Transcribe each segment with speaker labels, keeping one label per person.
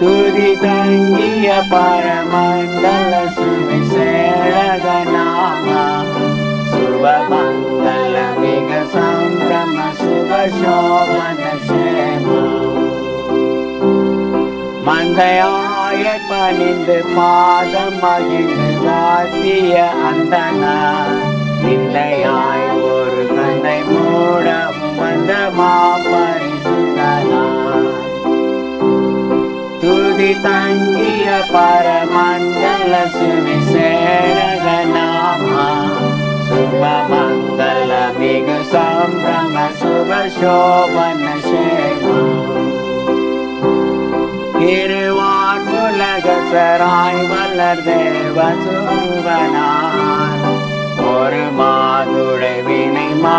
Speaker 1: துதி தங்கிய பரமண்டல சுவிசேடக நாம சுபமங்கல மிக சம்பிரம சுபசோபன சேமம். மந்தையாய பணிந்து பாதம் மகிழ்ந்து வாத்திய அந்தனா நிந்தையாய் ஒரு துதி தங்கிய பரமண்டல சுவிசேடகநாமல சுபமங்கல மிகு சம்பிரம சுபசோபன சேமம் திருவான் உலக சராய் வளர் தேவ சுவனார் ஒரு மாதுடை வினை மா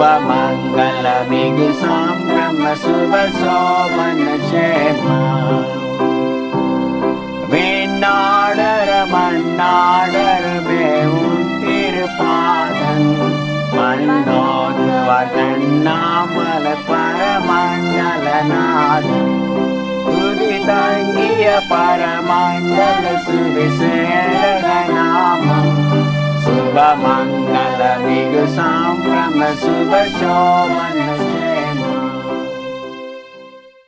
Speaker 1: சுபமங்கல மிகு சாம்பிரம சுப சோபன சேமா விண்ணாடர மண்ணாடரமே உன் திருப்பாதன் மண்ணோது வண்ணாமல பரமண்டலநாதன் துதி தங்கிய பரமண்டல சுவிசேட நாமம் Subha Mangala Vigasam Brahma Subha Shomana Shri